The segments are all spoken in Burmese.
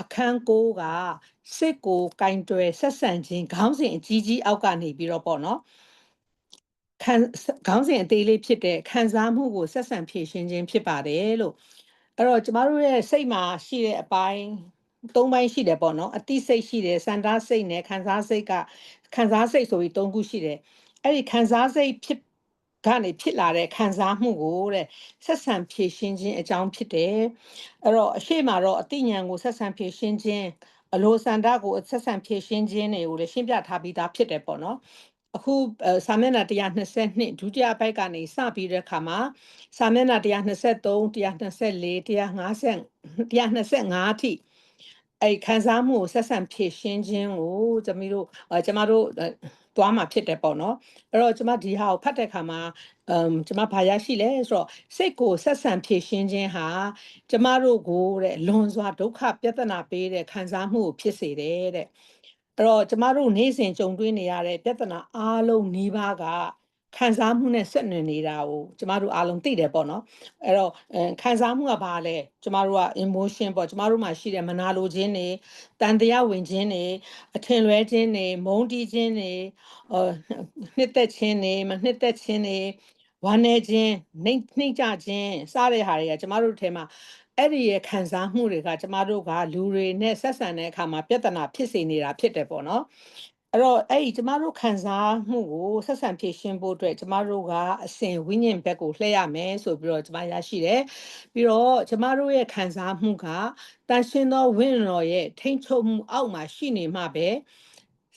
အခန်းကိုကစစ်ကိုကင်တွယ်ဆက်ဆံခြင်းခေါင်းစဉ်အကြီးကြီးအောက်ကနေပြီးတော့ပေါ့နော်ခံခေါင်းစဉ်အသေးလေးဖြစ်တဲ့ခံစားမှုကိုဆက်ဆံဖြည့်ရှင်းခြင်းဖြစ်ပါတယ်လို့အဲ့တော့ကျမတို့ရဲ့စိတ်မှာရှိတဲ့အပိုင်းသုံးပိုင်းရှိတယ်ပေါ့နော်အတိစိတ်ရှိတယ်စန္ဒစိတ်နဲ့ခံစားစိတ်ကခံစားစိတ်ဆိုပြီးသုံးခုရှိတယ်အဲ့ဒီခံစားစိတ်ဖြစ် ကနေဖြစ်လာတဲ့ခံစားမှုကိုတဲ့ဆက်ဆံဖြည့်ရှင်းခြင်းအကြောင်းဖြစ်တယ်အဲ့တော့အရှိမတော့အတိညာဏ်ကိုဆက်ဆံဖြည့်ရှင်းခြင်းအလိုစန္ဒကိုဆက်ဆံဖြည့်ရှင်းခြင်းတွေကိုလည်းရှင်းပြထားပြီးသားဖြစ်တယ်ပေါ့နော်အခုအဲစာမျက်နှာ122ဒုတိယဘက်ကနေစပြီးတဲ့အခါမှာစာမျက်နှာ123 124 150 125အထိအဲ့ခန်းစားမှုကိုဆက်ဆံဖြည့်ရှင်းခြင်းကိုကျွန်မတို့အဲကျွန်မတို့အဲ သွားမှာဖြစ်တယ်ပေါ့နော်အဲ့တော့ကျွန်မဒီဟာကိုဖတ်တဲ့အခါမှာအမ်ကျွန်မဘာရရှိလဲဆိုတော့စိတ်ကိုဆက်ဆံဖြည့်ရှင်းခြင်းဟာကျွန်မတို့ကိုတဲ့လွန်စွာဒုက္ခပြဿနာပေးတဲ့ခံစားမှုကိုဖြစ်စေတယ်တဲ့အဲ့တော့ကျမတို့နေ့စဉ်ကြုံတွေ့နေရတဲ့ပြဿနာအားလုံးနှီးပါးက ခံစားမှုနဲ့ဆက်နွယ်နေတာကိုကျမတို့အားလုံးသိတယ်ပေါ့နော်အဲ့တော့အဲခံစားမှုကဘာလဲကျမတို့က emotion ပေါ့ကျမတို့မှာရှိတဲ့မနာလိုခြင်းတွေတန်တရားဝင်ခြင်းတွေအထင်လွဲခြင်းတွေမုန်းတီးခြင်းတွေအော်နှစ်သက်ခြင်းတွေမနှစ်သက်ခြင်းတွေဝမ်းနေခြင်းနှိမ့်နှိမ့်ကြခြင်းစတဲ့ဟာတွေကကျမတို့ထဲမှာအဲ့ဒီရဲ့ခံစားမှုတွေကကျမတို့ကလူတွေနဲ့ဆက်ဆံတဲ့အခါမှာပြဿနာဖြစ်စေနေတာဖြစ်တယ်ပေါ့နော် အဲ့တော့အဲ့ဒီကျမတို့ခံစားမှုကိုဆက်ဆံဖြည့်ရှင်းဖို့အတွက်ကျမတို့ကအစဉ်ဝိညာဉ်ဘက်ကိုလှည့်ရမယ်ဆိုပြီးတော့ကျမရရှိတယ်ပြီးတော့ကျမတို့ရဲ့ခံစားမှုကတန်ရှင်းသောဝိညာဉ်တော်ရဲ့ထိမ့်ချုပ်မှုအောက်မှာရှိနေမှပဲ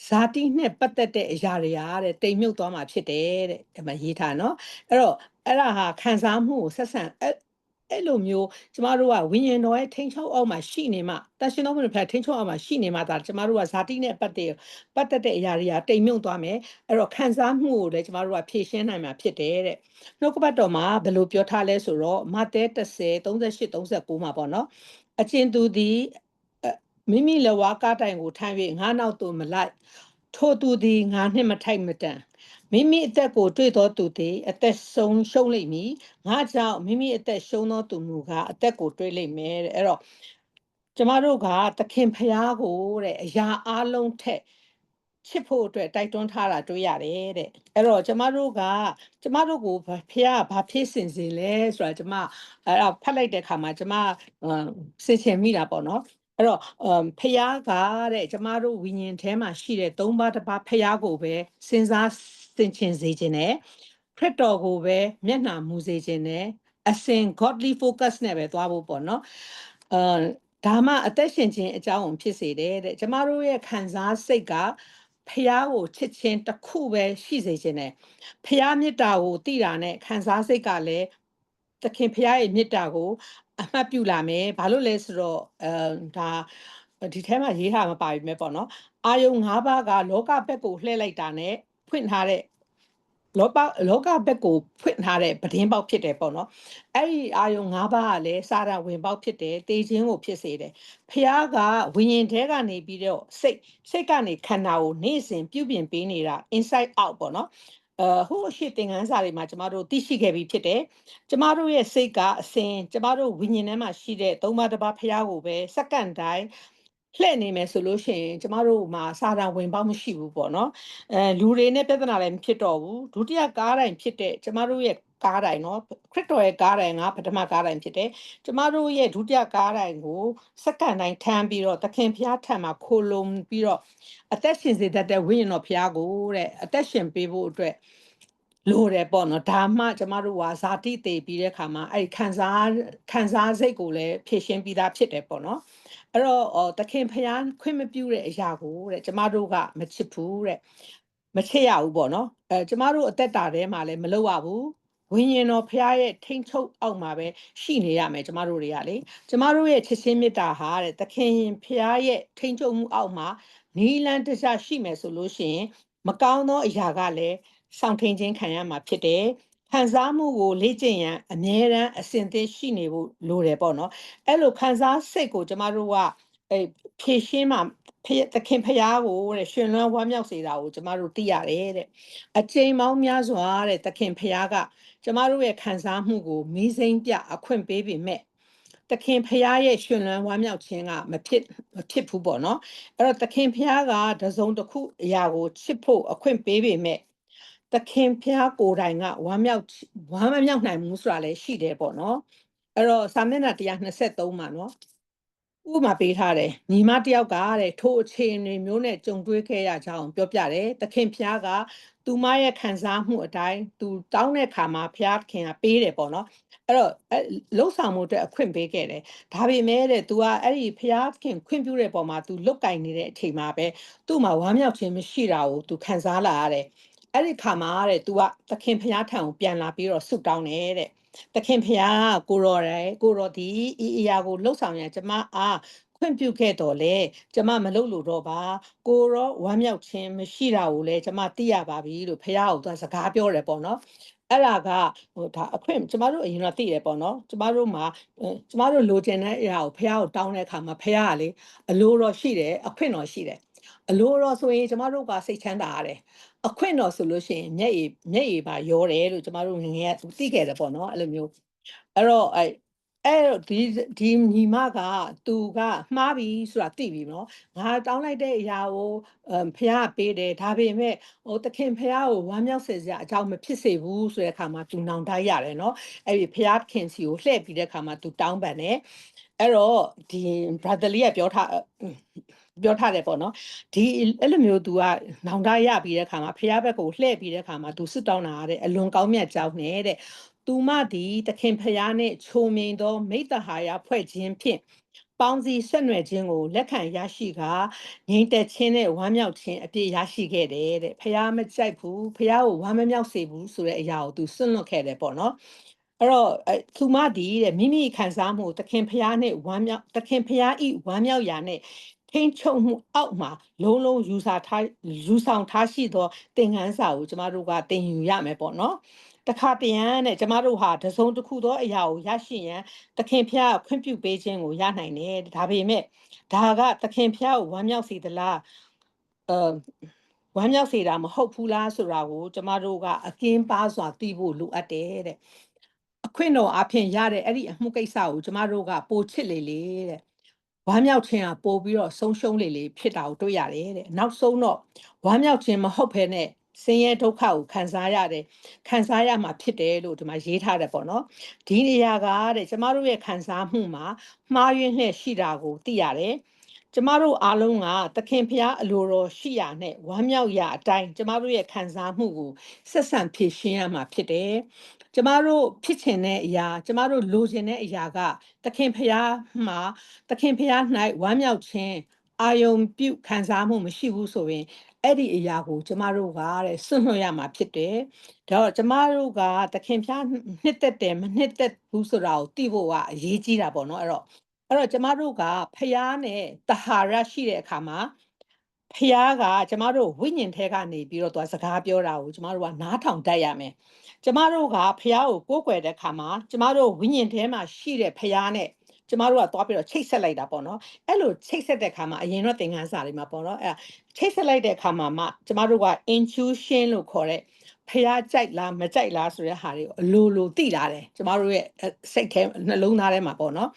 ဇာတိနဲ့ပတ်သက်တဲ့အရာတွေအားတဲ့တိမ်မြုပ်သွားမှာဖြစ်တယ်တဲ့ဒီမှာရေးထားနော်အဲ့တော့အဲ့ဒါဟာခံစားမှုကိုဆက်ဆံ အဲ့အဲ့လိုမျိုးကျမတို့ကဝိညာဉ်တော်ရဲ့ထိန်းချုပ်အောက်မှာရှိနေမှတန်ရှင်တော်ဘုရားထိန်းချုပ်အောက်မှာရှိနေမှဒါကျမတို့ကဇာတိနဲ့ပတ်သက်ပတ်သက်တဲ့အရာတွေကတိမ်မြုပ်သွားမယ်အဲ့တော့ခံစားမှုကိုလည်းကျမတို့ကဖြည့်ရှင်းနိုင်မှာဖြစ်တယ်တဲ့နှုတ်ကပတ်တော်မှာဘယ်လိုပြောထားလဲဆိုတော့မဿဲ30 38 39မှာပေါ့နော်အကျဉ်သူသည်မိမိလက်ဝါးကားတိုင်ကိုထိုင်၍ငါနောက်သို့မလိုက် ထို့သူသည်ငါနှင့်မထိုက်မတန်မိမိအသက်ကိုတွေ့သောသူသည်အသက်ဆုံးရှုံးလိမ့်မည်ငါကြောင့်မိမိအသက်ရှုံးသောသူမူကားအသက်ကိုတွေ့လိမ့်မယ်တဲ့အဲ့တော့ကျမတို့ကသခင်ဖျားကိုတဲ့အရာအလုံးထက်ချစ်ဖို့အတွက်တိုက်တွန်းထားတာတွေ့ရတယ်တဲ့အဲ့တော့ကျမတို့ကကျမတို့ကိုဖះဘာဖြစ်စင်စေလဲဆိုတာကျမအဲ့ဒါဖတ်လိုက်တဲ့အခါမှာကျမစင်ချင်မိတာပေါ့နော် အဲ့တော့ဖះကတဲ့ကျမတို့ဝိညာဉ်ထဲမှာရှိတဲ့သုံးပါးတစ်ပါးဖះကိုပဲစဉ်းစားသင်ချင်စေခြင်းနဲ့ခရစ်တော်ကိုပဲမျက်နှာမူစေခြင်းနဲ့အစဉ် godly focus နဲ့ပဲသွားဖို့ပေါ့နော်အဲဒါမှအသက်ရှင်ခြင်းအကြောင်းကိုဖြစ်စေတယ်တဲ့ကျမတို့ရဲ့ခံစားစိတ်ကဖះကိုချစ်ခြင်းတစ်ခုပဲရှိစေခြင်းနဲ့ဖះမေတ္တာကိုသိတာနဲ့ခံစားစိတ်ကလည်းသခင်ဖះရဲ့မေတ္တာကို အမှတ်ပြုလာမယ်ဘာလို့လဲဆိုတော့အဲဒါဒီထဲမှာရေးထားမပါဘူးမြဲပေါ့နော်အာယုံ၅ပါးကလောကဘက်ကိုလှည့်လိုက်တာနဲ့ဖွင့်ထားတဲ့လောကလောကဘက်ကိုဖွင့်ထားတဲ့ပဒင်းပေါက်ဖြစ်တယ်ပေါ့နော်အဲ့ဒီအာယုံ၅ပါးကလည်းစာရဝင်ပေါက်ဖြစ်တယ်တေခြင်းကိုဖြစ်စေတယ်ဖះကဝိညာဉ်ထဲကနေပြီးတော့စိတ်စိတ်ကနေခန္ဓာကိုနေ့စဉ်ပြုပြင်ပေးနေတာ inside out ပေါ့နော် အဟိုအရှိသင်ခန်းစာတွေမှာကျမတို့သိရှိခဲ့ပြီးဖြစ်တယ်။ကျမတို့ရဲ့စိတ်ကအစဉ်ကျမတို့ဝိညာဉ်ထဲမှာရှိတဲ့သုံးပါးတစ်ပါးဖះကိုပဲစက္ကန့်တိုင်းလှည့်နေမယ်ဆိုလို့ရှိရင်ကျမတို့မှာစာတန်ဝင်ပေါက်မရှိဘူးပေါ့နော်အဲလူတွေနဲ့ပြဿနာလည်းမဖြစ်တော့ဘူးဒုတိယကားတိုင်းဖြစ်တဲ့ကျမတို့ရဲ့ ကားတိုင်းเนาะခရစ်တော်ရဲ့ကားတိုင်းကပထမကားတိုင်းဖြစ်တယ်ကျမတို့ရဲ့ဒုတိယကားတိုင်းကိုစက္ကန့်တိုင်းထမ်းပြီးတော့သခင်ဖျားထံမှာခိုလုံပြီးတော့အသက်ရှင်စေတတ်တဲ့ဝိညာဉ်တော်ဖျားကိုတဲ့အသက်ရှင်ပေးဖို့အတွက်လို့တယ်ပေါ့နော်ဒါမှကျမတို့ကဇာတိတေပြီးတဲ့ခါမှာအဲ့ခံစားခံစားစိတ်ကိုလည်းဖြည့်ရှင်းပြီးသားဖြစ်တယ်ပေါ့နော်အဲ့တော့တခင်ဖျားခွင့်မပြုတဲ့အရာကိုတဲ့ကျမတို့ကမချစ်ဘူးတဲ့မချစ်ရဘူးပေါ့နော်အဲကျမတို့အသက်တာထဲမှာလည်းမလုပ်ရဘူး ဝိညာဉ်တော်ဖျားရဲ့ထိန်ချုပ်အောက်မှာပဲရှိနေရမယ်ကျမတို့တွေကလေကျမတို့ရဲ့ချစ်ချင်းမေတ္တာဟာတဲ့သခင်ဖျားရဲ့ထိန်ချုပ်မှုအောက်မှာနီလန်းတခြားရှိမယ်ဆိုလို့ရှိရင်မကောင်းသောအရာကလည်းဆောင်ထင်းခြင်းခံရမှာဖြစ်တယ်ခံစားမှုကိုလေ့ကျင့်ရန်အမြဲတမ်းအစဉ်သင့်ရှိနေဖို့လိုတယ်ပေါ့နော်အဲ့လိုခံစားစိတ်ကိုကျမတို့ကအဲဖြည့်ရှင်းမှာသခင်ဖျားကိုတဲ့ရှင်လွမ်းဝမ်းမြောက်စေတာကိုကျမတို့သိရတယ်တဲ့အချိန်ပေါင်းများစွာတဲ့သခင်ဖျားက ကျမတို့ရဲ့ခံစားမှုကိုမီးစိမ်းပြအခွင့်ပေးပေမဲ့သခင်ဖျားရဲ့ရှင်လန်းဝမ်းမြောက်ခြင်းကမဖြစ်မဖြစ်ဘူးပေါ့နော်အဲ့တော့သခင်ဖျားကတစုံတစ်ခုအရာကိုချစ်ဖို့အခွင့်ပေးပေမဲ့သခင်ဖျားကိုယ်တိုင်ကဝမ်းမြောက်ဝမ်းမမြောက်နိုင်ဘူးဆိုတာလည်းရှိတယ်ပေါ့နော်အဲ့တော့စာမျက်နှာ123မှာနော် ဥပမာပေးထားတယ်ညီမတယောက်ကတဲ့ထိုအခြေအနေမျိုးနဲ့ကြုံတွေ့ခဲ့ရကြအောင်ပြောပြတယ်သခင်ဖျားကသူမရဲ့ခံစားမှုအတိုင်းသူတောင်းတဲ့ခါမှာဖျားခင်ကပေးတယ်ပေါ့နော်အဲ့တော့အဲ့လှုပ်ဆောင်မှုအတွက်အခွင့်ပေးခဲ့တယ်ဒါပေမဲ့တဲ့ तू ကအဲ့ဒီဖျားခင်ခွင့်ပြုတဲ့ပုံမှာ तू လုတ်ကင်နေတဲ့အချိန်မှာပဲသူ့မှာဝမ်းမြောက်ခြင်းမရှိတာကို तू ခံစားလာရတယ်အဲ့ဒီခါမှာတဲ့ तू ကသခင်ဖျားထံကိုပြန်လာပြီးတော့ဆုတောင်းတယ်တဲ့ သခင်ဖျားကိုရော်တယ်ကိုရော်ဒီဤအရာကိုလှုပ်ဆောင်ရကျမအားခွင့်ပြုခဲ့တော်လေကျမမလုပ်လို့တော့ပါကိုရောဝမ်းမြောက်ခြင်းမရှိတာကိုလည်းကျမသိရပါပြီလို့ဖះကိုသူကစကားပြောတယ်ပေါ့နော်အဲ့ဒါကဟိုဒါအခွင့်ကျမတို့အရင်ကသိတယ်ပေါ့နော်ကျမတို့မှာကျမတို့လိုချင်တဲ့အရာကိုဖះကိုတောင်းတဲ့အခါမှာဖះကလေအလိုတော်ရှိတယ်အခွင့်တော်ရှိတယ်အလိုတော်ဆိုရင်ကျမတို့ကစိတ်ချမ်းသာရတယ် အခွင့်တော်ဆိုလို့ရှိရင်မျက်ရည်မျက်ရည်ပါရောတယ်လို့ကျမတို့ငငယ်ကသိခဲ့တယ်ပေါ့နော်အဲ့လိုမျိုးအဲ့တော့အဲ့အဲ့တော့ဒီဒီညီမကသူကမှားပြီဆိုတာသိပြီနော်ငါတောင်းလိုက်တဲ့အရာကိုဖះပေးတယ်ဒါပေမဲ့ဟိုသခင်ဖះကိုဝမ်းမြောက်စေစရာအကြောင်းမဖြစ်စေဘူးဆိုတဲ့အခါမှာသူနောင်တရတယ်နော်အဲ့ဒီဖះခင်စီကိုလှည့်ပြီးတဲ့အခါမှာသူတောင်းပန်တယ်အဲ့တော့ဒီ brother လေးကပြောထား ပြောထားတယ်ပေါ့နော်ဒီအဲ့လိုမျိုး तू ကနောင်တရပြီးတဲ့အခါမှာဖះဘက်ကိုလှည့်ပြီးတဲ့အခါမှာ तू စွတ်တောင်းတာတဲ့အလွန်ကောင်းမြတ်ကြောင်းနဲ့တဲ့သူမသည်သခင်ဖျားနှင့်ချုံမြိန်သောမိတ္တဟာယဖွဲ့ခြင်းဖြင့်ပေါင်းစည်းဆက်နွယ်ခြင်းကိုလက်ခံရရှိကငြိမ်သက်ခြင်းနဲ့ဝမ်းမြောက်ခြင်းအပြည့်ရရှိခဲ့တယ်တဲ့ဖျားမကြိုက်ဘူးဖျားကိုဝမ်းမမြောက်စေဘူးဆိုတဲ့အရာကိုသူစွန့်လွတ်ခဲ့တယ်ပေါ့နော်အဲ့တော့သူမဒီတဲ့မိမိခံစားမှုသခင်ဖျားနဲ့ဝမ်းမြောက်သခင်ဖျားဤဝမ်းမြောက်ရာနဲ့ ထိန်ချုံမှုအောက်မှာလုံးလုံးယူဆထားယူဆောင်ထားရှိသောသင်ခန်းစာကိုကျမတို့ကသင်ယူရမယ်ပေါ့နော်တခါတရံနဲ့ကျမတို့ဟာတစုံတစ်ခုသောအရာကိုရရှိရန်သခင်ဖျားခွင့်ပြုပေးခြင်းကိုရနိုင်တယ်ဒါပေမဲ့ဒါကသခင်ဖျားကိုဝမ်းမြောက်စေသလားအဲဝမ်းမြောက်စေတာမဟုတ်ဘူးလားဆိုတာကိုကျမတို့ကအကင်းပါစွာသိဖို့လိုအပ်တယ်တဲ့အခွင့်တော်အဖြစ်ရတဲ့အဲ့ဒီအမှုကိစ္စကိုကျမတို့ကပိုချစ်လေလေတဲ့ ဝမ်းမြောက်ခြင်းကပို့ပြီးတော့ဆုံးရှုံးလေလေဖြစ်တာကိုတွေ့ရတယ်တဲ့နောက်ဆုံးတော့ဝမ်းမြောက်ခြင်းမဟုတ်ဘဲနဲ့ဆင်းရဲဒုက္ခကိုခံစားရတယ်ခံစားရမှာဖြစ်တယ်လို့ဒီမှာရေးထားတယ်ပေါ့နော်ဒီနေရာကတဲ့ကျမတို့ရဲ့ခံစားမှုမှာမှားယွင်းနဲ့ရှိတာကိုသိရတယ် ကျမတို့အားလုံးကသခင်ဖျားအလိုတော်ရှိရနဲ့ဝမ်းမြောက်ရာအတိုင်းကျမတို့ရဲ့ခံစားမှုကိုဆက်ဆံဖြည့်ရှင်းရမှာဖြစ်တယ်ကျမတို့ဖြစ်ချင်တဲ့အရာ ကျမတို့လိုချင်တဲ့အရာကသခင်ဖျားမှာသခင်ဖျား၌ဝမ်းမြောက်ခြင်းအာယုံပြုခံစားမှုမရှိဘူးဆိုရင်အဲ့ဒီအရာကိုကျမတို့ကတဲ့စွန့်လွှတ်ရမှာဖြစ်တယ်။ဒါတော့ကျမတို့ကသခင်ဖျားနှစ်သက်တယ်မနှစ်သက်ဘူးဆိုတာကိုသိဖို့ကအရေးကြီးတာပေါ့နော်အဲ့တော့ အဲ့တော့ကျမတို့ကဖျားနဲ့တဟာရရှိတဲ့အခါမှာဖျားကကျမတို့ဝိညာဉ်ထဲကနေပြီးတော့သူကစကားပြောတာကိုကျမတို့ကနားထောင်တတ်ရမယ်။ကျမတို့ကဖျားကိုကိုးကွယ်တဲ့အခါမှာကျမတို့ဝိညာဉ်ထဲမှာရှိတဲ့ဖျားနဲ့ ကျမတို့ကသွားပြီးတော့ချိတ်ဆက်လိုက်တာပေါ့နော်အဲ့လိုချိတ်ဆက်တဲ့ခါမှာအရင်တော့သင်ခန်းစာတွေမှာပေါ့နော်အဲ့ချိတ်ဆက်လိုက်တဲ့ခါမှာမှကျမတို့က intuition လို့ခေါ်တဲ့ဖះကြိုက်လားမကြိုက်လားဆိုတဲ့ဟာတွေကိုအလိုလိုသိလာတယ်ကျမတို့ရဲ့စိတ်ထဲနှလုံးသားထဲမှာပေါ့နော်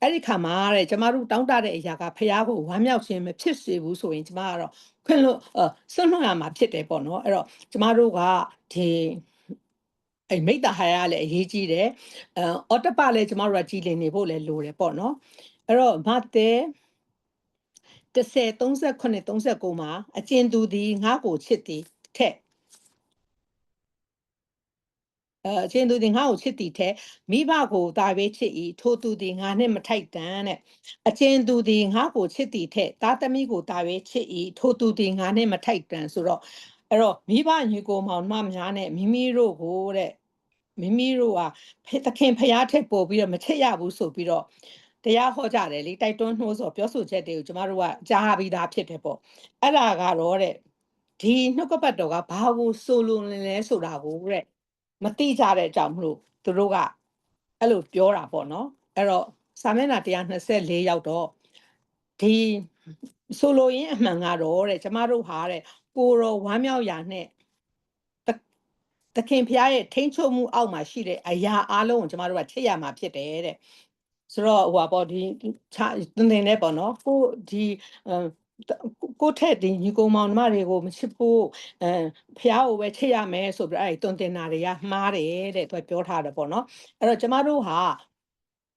အဲ့ဒီခါမှာတဲ့ကျမတို့တောင်းတတဲ့အရာကဖះကိုဝမ်းမြောက်ခြင်းမဖြစ်စေဘူးဆိုရင်ကျမကတော့ခွင့်လို့ဆွန့်လွှတ်ရမှာဖြစ်တယ်ပေါ့နော်အဲ့တော့ကျမတို့ကဒီ အဲ့မိတ္တဟာရလည်းအရေးကြီးတယ်အဲအော်တပလည်းကျမတို့ကကြည်လင်နေဖို့လည်းလိုတယ်ပေါ့နော်အဲ့တော့မဿဲ30 39 39မှာအကျဉ်သူသည်ငါ့ကိုချစ်သည်ထက်အဲအချင်းသူသည်ငါ့ကိုချစ်သည်ထဲမိဘကိုတာပဲချစ်၏ထိုသူသည်ငါနဲ့မထိုက်တန်တဲ့အချင်းသူသည်ငါ့ကိုချစ်သည်ထဲသားသမီးကိုတာပဲချစ်၏ထိုသူသည်ငါနဲ့မထိုက်တန်ဆိုတော့ အဲ့တော့မိဘညီကိုမောင်မများနဲ့မိမိတို့ကိုတဲ့မိမိတို့ဟာသခင်ဖျားထက်ပို့ပြီးတော့မချစ်ရဘူးဆိုပြီးတော့တရားဟောကြတယ်လေတိုက်တွန်းနှိုးဆော်ပြောဆိုချက်တွေကိုကျမတို့ကကြားပြီးသားဖြစ်တယ်ပေါ့အဲ့ဒါကတော့တဲ့ဒီနှုတ်ကပတ်တော်ကဘာကိုဆိုလိုလဲဆိုတာကိုတဲ့မတိကြတဲ့အကြောင်းမလို့သူတို့ကအဲ့လိုပြောတာပေါ့နော်အဲ့တော့စာမျက်နှာ124ရောက်တော့ဒီဆိုလိုရင်းအမှန်ကတော့တဲ့ကျမတို့ဟာတဲ့ ကိုရောဝမ်းမြောက်ရာနဲ့သခင်ဖျားရဲ့ထိန်းချုပ်မှုအောက်မှာရှိတဲ့အရာအလုံးကိုကျမတို့ကချစ်ရမှာဖြစ်တယ်တဲ့ဆိုတော့ဟိုပါပေါ့ဒီခြားတင်တင်နဲ့ပေါ့နော်ကိုဒီအမ်ကိုထက်ဒီညီကောင်မောင်နှမတွေကိုမချစ်ဖို့အဲဖះကိုပဲချစ်ရမယ်ဆိုပြီးအဲ့တွန်တင်တာတွေကမှားတယ်တဲ့သူပြောထားတယ်ပေါ့နော်အဲ့တော့ကျမတို့ဟာ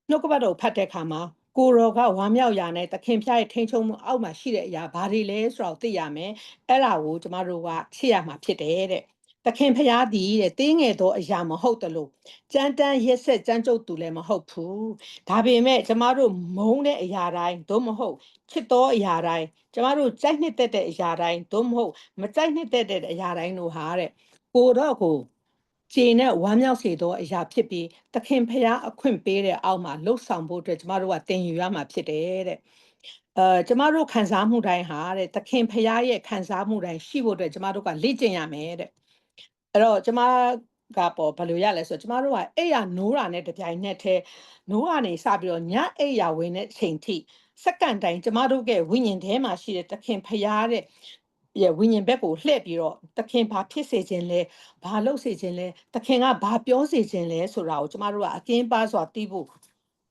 နှုတ်ကပတ်တော်ဖတ်တဲ့အခါမှာ ကိုရောကဝမ်းမြောက်ရာနဲ့သခင်ဖျားရဲ့ထိန်ချုံမှုအောက်မှာရှိတဲ့အရာဘာတွေလဲဆိုတော့သိရမယ်အဲ့ဒါကိုကျမတို့ကချစ်ရမှာဖြစ်တယ်တဲ့သခင်ဖျားသည်တဲ့တင်းငယ်သောအရာမဟုတ်တလို့ကြမ်းတမ်းရက်ဆက်ကြမ်းကြုတ်သူလည်းမဟုတ်ဘူးဒါပေမဲ့ကျမတို့မုန်းတဲ့အရာတိုင်းသို့မဟုတ်ချစ်သောအရာတိုင်းကျမတို့ကြိုက်နှစ်သက်တဲ့အရာတိုင်းသို့မဟုတ်မကြိုက်နှစ်သက်တဲ့အရာတိုင်းတို့ဟာတဲ့ကိုတော့ကို ခြေနဲ့ဝမ်းမြောက်စေသောအရာဖြစ်ပြီးသခင်ဖျားအခွင့်ပေးတဲ့အောက်မှာလှုပ်ဆောင်ဖို့အတွက်ကျမတို့ကတင်ယူရမှာဖြစ်တယ်တဲ့အဲကျမတို့ခံစားမှုတိုင်းဟာတဲ့သခင်ဖျားရဲ့ခံစားမှုတိုင်းရှိဖို့အတွက်ကျမတို့ကလေ့ကျင့်ရမယ်တဲ့အဲ့တော့ကျမကပေါ့ဘယ်လိုရလဲဆိုတော့ကျမတို့ကအိယာနိုးတာနဲ့တပြိုင်နက်တည်းနိုးကနေစပြီးတော့ညအိယာဝင်တဲ့ချိန်ထိစက္ကန့်တိုင်းကျမတို့ရဲ့ဝိညာဉ်ထဲမှာရှိတဲ့သခင်ဖျားတဲ့ ရဲ့ဝိညာဉ်ဘက်ကိုလှည့်ပြီးတော့သခင်ဘာဖြစ်စေခြင်းလဲဘာလုပ်စေခြင်းလဲသခင်ကဘာပြောစေခြင်းလဲဆိုတာကိုကျမတို့ကအကင်းပါစွာသိဖို့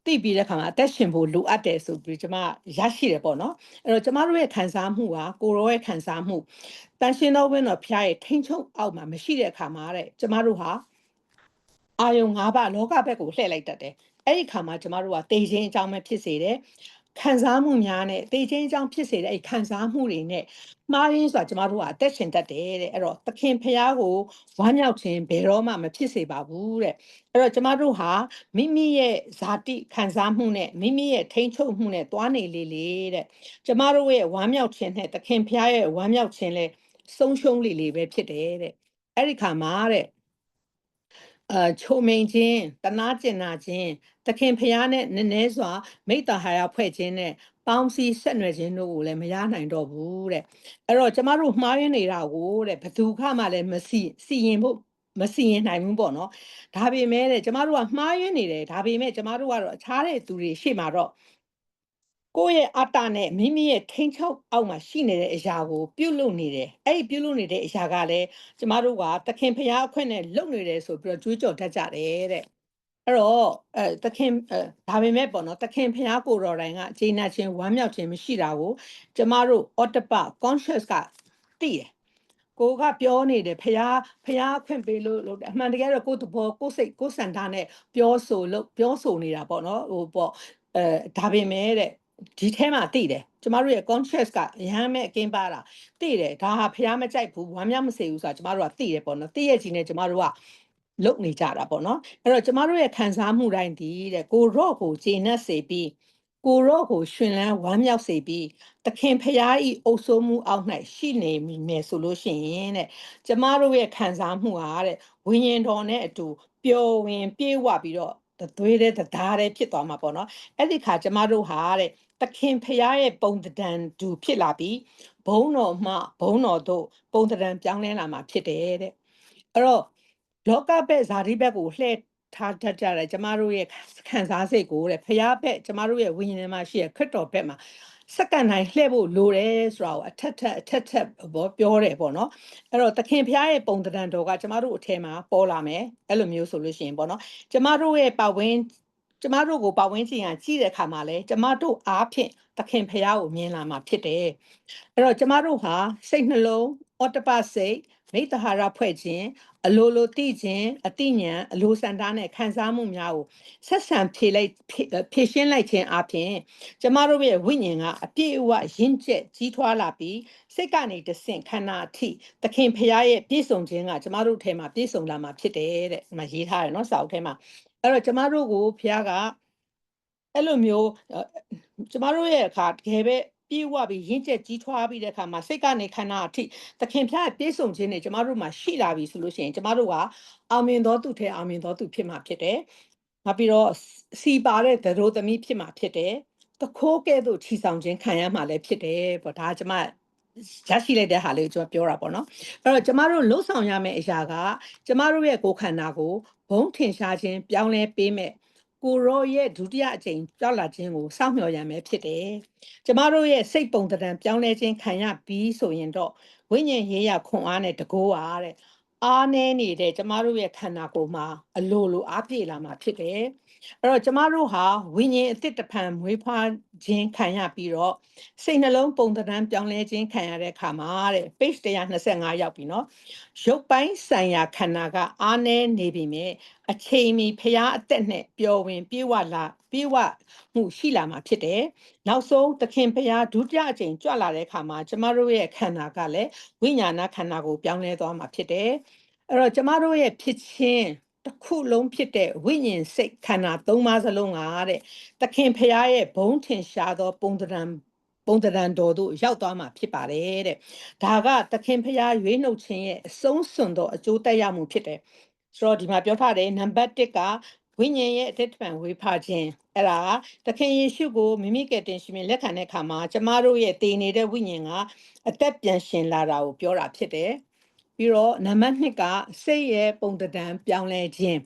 သိပြီးတဲ့ခါမှာအသက်ရှင်ဖို့လိုအပ်တယ်ဆိုပြီးကျမရရှိတယ်ပေါ့နော်အဲ့တော့ကျမတို့ရဲ့ခံစားမှုကကိုရောရဲ့ခံစားမှုတန်ရှင်တော်ဝင်းတော်ဖျားရဲ့ထိန်ချုံအောက်မှာမရှိတဲ့အခါမှာတဲ့ကျမတို့ဟာအာယုံ၅ပါးလောကဘက်ကိုလှည့်လိုက်တတ်တယ်အဲ့ဒီခါမှာကျမတို့ကတေခြင်းအကြောင်းပဲဖြစ်စေတယ် ခံစားမှုများနဲ့တေခြင်းအကြောင်းဖြစ်စေတဲ့အဲ့ခံစားမှုတွေနဲ့မှားရင်းဆိုတာကျမတို့ကအသက်ရှင်တတ်တယ်တဲ့အဲ့တော့သခင်ဖျားကိုဝမ်းမြောက်ခြင်းဘယ်တော့မှမဖြစ်စေပါဘူးတဲ့အဲ့တော့ကျမတို့ဟာမိမိရဲ့ဇာတိခံစားမှုနဲ့မိမိရဲ့ထိန်းချုပ်မှုနဲ့တွားနေလေလေတဲ့ကျမတို့ရဲ့ဝမ်းမြောက်ခြင်းနဲ့သခင်ဖျားရဲ့ဝမ်းမြောက်ခြင်းလဲဆုံးရှုံးလေလေပဲဖြစ်တယ်တဲ့အဲ့ဒီခါမှာတဲ့ အာချုံမိန်ခြင်းတနာကျင်နာခြင်းသခင်ဖျားနဲ့နည်းနည်းစွာမိတ္တဟာယဖွဲ့ခြင်းနဲ့ပေါင်းစည်းဆက်နွယ်ခြင်းတို့ကိုလည်းမရနိုင်တော့ဘူးတဲ့အဲ့တော့ကျမတို့မှားရင်းနေတာကိုတဲ့ဘယ်သူခမှလည်းမစီစီရင်ဖို့မစီရင်နိုင်ဘူးပေါ့နော်ဒါပေမဲ့တဲ့ကျမတို့ကမှားရင်းနေတယ်ဒါပေမဲ့ကျမတို့ကတော့အခြားတဲ့သူတွေရှေ့မှာတော့ ကိုယ့်ရဲ့အတ္တနဲ့မိမိရဲ့ထိန်ချောက်အောက်မှာရှိနေတဲ့အရာကိုပြုတ်လို့နေတယ်အဲ့ဒီပြုတ်လို့နေတဲ့အရာကလည်းကျမတို့ကသခင်ဖျားအခွင့်နဲ့လုံနေတယ်ဆိုပြီးတော့ကြွေးကြော်တတ်ကြတယ်တဲ့အဲ့တော့အဲသခင်အဲဒါပေမဲ့ပေါ့နော်သခင်ဖျားကိုတော်တိုင်းကဂျေနာချင်းဝမ်းမြောက်ခြင်းမရှိတာကိုကျမတို့ autopa conscious ကသိတယ်ကိုကပြောနေတယ်ဖះဖះခွင့်ပေးလို့လို့အမှန်တကယ်တော့ကိုယ်သဘောကိုယ်စိတ်ကိုယ်စန္ဒနဲ့ပြောဆိုလို့ပြောဆိုနေတာပေါ့နော်ဟိုပေါ့အဲဒါပေမဲ့တဲ့ ဒီထဲမှာသိတယ်ကျမတို့ရဲ့ conscious ကအရမ်းမဲ့အကင်းပါတာသိတယ်ဒါဟာဖះမကြိုက်ဘူးဝမ်းမြောက်မစေဘူးဆိုတာကျမတို့ကသိတယ်ပေါ့နော်သိရဲ့ကြီးနဲ့ကျမတို့ကလုံနေကြတာပေါ့နော်အဲ့တော့ကျမတို့ရဲ့ခံစားမှုတိုင်းဒီတဲ့ကိုရော့ကိုကျေနပ်စေပြီးကိုရော့ကိုရှင်လန်းဝမ်းမြောက်စေပြီးသခင်ဖရာဤအုပ်စိုးမှုအောက်၌ရှိနေမိမယ်ဆိုလို့ရှိရင်တဲ့ကျမတို့ရဲ့ခံစားမှုဟာတဲ့ဝိညာဉ်တော်နဲ့အတူပျော်ဝင်ပြေဝပြီးတော့သွေးတဲ့တရားတဲ့ဖြစ်သွားမှာပေါ့နော်အဲ့ဒီခါကျမတို့ဟာတဲ့ သခင်ဖရာရဲ့ပုံတံတူဖြစ်လာပြီးဘုံတော်မှဘုံတော်တို့ပုံတံပြောင်းလဲလာမှာဖြစ်တယ်တဲ့အဲ့တော့လောကဘက်ဇာတိဘက်ကိုလှည့်ထားတတ်ကြတယ်ကျမတို့ရဲ့ခံစားစိတ်ကိုတဲ့ဖရာဘက်ကျမတို့ရဲ့ဝိညာဉ်ထဲမှာရှိတဲ့ခရစ်တော်ဘက်မှာစက္ကန့်တိုင်းလှည့်ဖို့လိုတယ်ဆိုတာကိုအထက်ထက်အထက်ထက်ဘောပြောတယ်ပေါ့နော်အဲ့တော့သခင်ဖျားရဲ့ပုံတံတော်ကကျမတို့အထက်မှာပေါ်လာမယ်အဲ့လိုမျိုးဆိုလို့ရှိရင်ပေါ့နော်ကျမတို့ရဲ့ပတ်ဝန်း ကျမတို့ကိုပတ်ဝန်းကျင်ကကြည့်တဲ့အခါမှာလဲကျမတို့အားဖြင့်သခင်ဖျားကိုမြင်လာမှာဖြစ်တယ်အဲ့တော့ကျမတို့ဟာစိတ်နှလုံးအော်တပတ်စိတ်မိတ္တဟာရဖွဲ့ခြင်းအလိုလိုသိခြင်းအသိဉာဏ်အလိုစံတားနဲ့ခံစားမှုများကိုဆက်ဆံဖြေလိုက်ဖြည့်ရှင်းလိုက်ခြင်းအပြင်ကျမတို့ရဲ့ဝိညာဉ်ကအပြည့်အဝရင့်ကျက်ကြီးထွားလာပြီးစိတ်ကနေတဆင့်ခန္ဓာအထိသခင်ဖရာရဲ့ပြည့်စုံခြင်းကကျမတို့ထဲမှာပြည့်စုံလာမှာဖြစ်တယ်တဲ့ဒီမှာရေးထားတယ်နော်စာအုပ်ထဲမှာ အဲ့တော့ကျမတို့ကိုဖရာကအဲ့လိုမျိုးကျမတို့ရဲ့အခါတကယ်ပဲပြေဝပြီးရင့်ကျက်ကြီးထွားပြီးတဲ့အခါမှာစိတ်ကနေခန္ဓာအထိသခင်ဖျားပြေဆုံးခြင်းနဲ့ကျမတို့မှာရှိလာပြီဆိုလို့ရှိရင်ကျမတို့ကအောင်မြင်သောသူထဲအောင်မြင်သောသူဖြစ်မှာဖြစ်တယ်။နောက်ပြီးတော့စီပါတဲ့သရိုသမီးဖြစ်မှာဖြစ်တယ်။တခိုးကဲ့သို့ခြီဆောင်ခြင်းခံရမှာလည်းဖြစ်တယ်ပေါ့ဒါကကျမ ရရှိလိုက်တဲ့ဟာလေးကိုကျွန်တော်ပြောတာပေါ့နော်အဲ့တော့ကျမတို့လှုပ်ဆောင်ရမယ့်အရာကကျမတို့ရဲ့ကိုယ်ခန္ဓာကိုဘုံထင်ရှားခြင်းပြောင်းလဲပေးမဲ့ကိုရောရဲ့ဒုတိယအကြိမ်ကြောက်လာခြင်းကိုစောင့်မျှော်ရမယ်ဖြစ်တယ်။ကျမတို့ရဲ့စိတ်ပုံတံပြောင်းလဲခြင်းခံရပြီးဆိုရင်တော့ဝိညာဉ်ရေးရခွန်အားနဲ့တကိုးအားတဲ့အားနည်းနေတဲ့ကျမတို့ရဲ့ခန္ဓာကိုယ်မှာအလိုလိုအားပြေလာမှာဖြစ်တယ် အဲ့တော့ကျမတို့ဟာဝိညာဉ်အသစ်တစ်ဖန်မွေးဖွားခြင်းခံရပြီးတော့စိတ်နှလုံးပုံသဏ္ဍာန်ပြောင်းလဲခြင်းခံရတဲ့အခါမှာတဲ့ page 125ရောက်ပြီเนาะရုပ်ပိုင်းဆိုင်ရာခန္ဓာကအားနည်းနေပြီမြဲအချိန်မီဖျားအသက်နဲ့ပျော်ဝင်ပြေဝလာပြေဝမှုရှိလာမှာဖြစ်တယ်နောက်ဆုံးသခင်ဖျားဒုတိယအကြိမ်ကြွလာတဲ့အခါမှာကျမတို့ရဲ့ခန္ဓာကလည်းဝိညာဏခန္ဓာကိုပြောင်းလဲသွားမှာဖြစ်တယ်အဲ့တော့ကျမတို့ရဲ့ဖြစ်ခြင်း တစ်ခုလုံးဖြစ်တဲ့ဝိညာဉ်စိတ်ခန္ဓာသုံးပါးစလုံးကတဲ့သခင်ဖရာရဲ့ဘုံထင်ရှားသောပုံသဏ္ဍာန်ပုံသဏ္ဍာန်တော်တို့ရောက်သွားမှာဖြစ်ပါတယ်တဲ့ဒါကသခင်ဖရာရွေးနှုတ်ခြင်းရဲ့အဆုံးစွန်သောအကျိုးတက်ရောက်မှုဖြစ်တယ်ဆိုတော့ဒီမှာပြောထားတယ်နံပါတ်1ကဝိညာဉ်ရဲ့အသက်တပံဝေဖာခြင်းအဲ့ဒါကသခင်ယေရှုကိုမိမိကယ်တင်ရှင်မြင်လက်ခံတဲ့အခါမှာကျမတို့ရဲ့တည်နေတဲ့ဝိညာဉ်ကအသက်ပြန်ရှင်လာတာကိုပြောတာဖြစ်တယ် ပြီးတော့နံပါတ်2ကစိတ်ရဲ့ပုံသဏ္ဍာန်ပြောင်းလဲခြင်း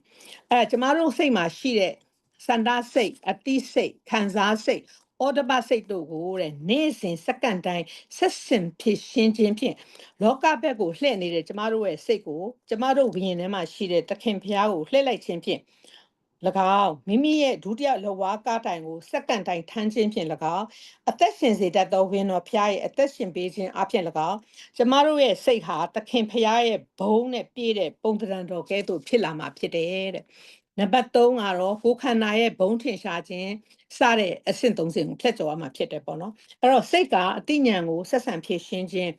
အဲကျမတို့စိတ်မှာရှိတဲ့စန္ဒစိတ်အတိစိတ်ခံစားစိတ်ဩဒဘစိတ်တို့ကိုတဲ့နေ့စဉ်စက္ကန့်တိုင်းဆက်စင်ဖြစ်ရှင်းခြင်းဖြင့်လောကဘက်ကိုလှည့်နေတဲ့ကျမတို့ရဲ့စိတ်ကိုကျမတို့ဝိညာဉ်ထဲမှာရှိတဲ့သခင်ဖျားကိုလှည့်လိုက်ခြင်းဖြင့်၎ င်းမိမိရဲ့ဒုတိယလဝါကားတိုင်ကိုစက္ကန့်တိုင်းထမ်းခြင်းဖြင့်၎င်းအသက်ရှင်စေတတ်သောဝိညာဉ်တော်ဖျားရဲ့အသက်ရှင်ပေးခြင်းအပြင်၎င်းကျမတို့ရဲ့စိတ်ဟာသခင်ဖရာရဲ့ဘုံနဲ့ပြည့်တဲ့ပုံသဏ္ဍာန်တော်ကဲ့သို့ဖြစ်လာမှာဖြစ်တယ်တဲ့နံပါတ်3ကတော့ကိုယ်ခန္ဓာရဲ့ဘုံထင်ရှားခြင်းစတဲ့အဆင့်၃ဆင့်ကိုဖျက်ကျော်ရမှာဖြစ်တယ်ပေါ့နော်အဲ့တော့စိတ်ကအတိညာဏ်ကိုဆက်ဆံဖြည့်ရှင်းခြင်း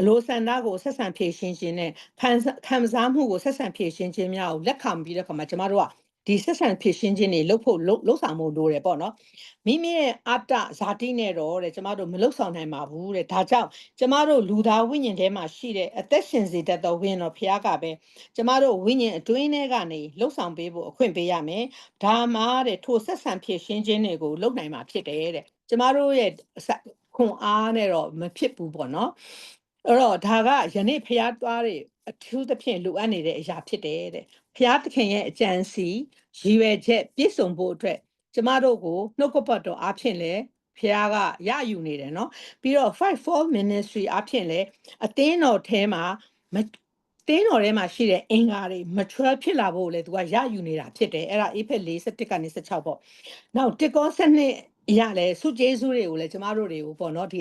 အလိုဆန္ဒကိုဆက်ဆံဖြည့်ရှင်းခြင်းနဲ့ခံစားခံစားမှုကိုဆက်ဆံဖြည့်ရှင်းခြင်းများကိုလက်ခံပြီးတဲ့အခါမှာကျမတို့က ဒီဆက်ဆံဖြည့်ရှင်းခြင်းတွေလုပ်ဖို့လုပ်လုပ်ဆောင်ဖို့လိုတယ်ပေါ့နော်မိမိရဲ့အတ္တဇာတိနဲ့တော့တဲ့ကျမတို့မလုပ်ဆောင်နိုင်ပါဘူးတဲ့ဒါကြောင့်ကျမတို့လူသားဝိညာဉ်ထဲမှာရှိတဲ့အသက်ရှင်စေတတ်သောဝိညာဉ်တော်ဖခင်ကပဲကျမတို့ဝိညာဉ်အတွင်းထဲကနေလှုပ်ဆောင်ပေးဖို့အခွင့်ပေးရမယ်ဒါမှတဲ့ထိုဆက်ဆံဖြည့်ရှင်းခြင်းတွေကိုလုပ်နိုင်မှာဖြစ်တယ်တဲ့ကျမတို့ရဲ့ခွန်အားနဲ့တော့မဖြစ်ဘူးပေါ့နော်အဲ့တော့ဒါကယနေ့ဖျားသွားတဲ့အထူးသဖြင့်လိုအပ်နေတဲ့အရာဖြစ်တယ်တဲ့ ဖျားသခင်ရဲ့အကြံစီရည်ရွယ်ချက်ပြည့်စုံဖို့အတွက်ကျမတို့ကိုနှုတ်ကပတ်တော်အားဖြင့်လည်းဖះကရယူနေတယ်เนาะပြီးတော့54 ministry အဖြစ်လဲအသင်းတော်ထဲမှာမတင်းတော်ထဲမှာရှိတဲ့အင်္ဂါတွေ mature ဖြစ်လာဖို့လဲသူကရယူနေတာဖြစ်တယ်အဲ့ဒါ Ephesians 41ကနေ16ပေါ့နောက်တစ်ကော7 အရာလဲဆုကျေးဇူးတွေကိုလည်းကျမတို့တွေကိုပေါ့နော်ဒီ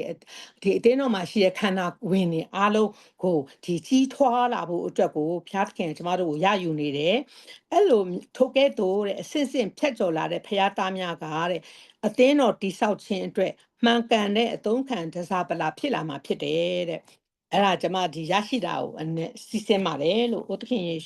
ဒီအတင်းတော်မှာရှိတဲ့ခန္ဓာဝင်နေအားလုံးကိုဒီကြီးထွားလာဖို့အတွက်ကိုဘုရားသခင်ကျမတို့ကိုရယူနေတယ်အဲ့လိုထိုကဲ့သို့တဲ့အစစ်စစ်ဖြတ်ကျော်လာတဲ့ဘုရားသားများကတဲ့အတင်းတော်တိဆောက်ခြင်းအတွက်မှန်ကန်တဲ့အသုံးခံဒဇာပလာဖြစ်လာမှာဖြစ်တယ်တဲ့အဲ့ဒါကျမဒီရရှိတာကိုအနည်းစီစဉ်ပါတယ်လို့ဩသခင်ယေရှု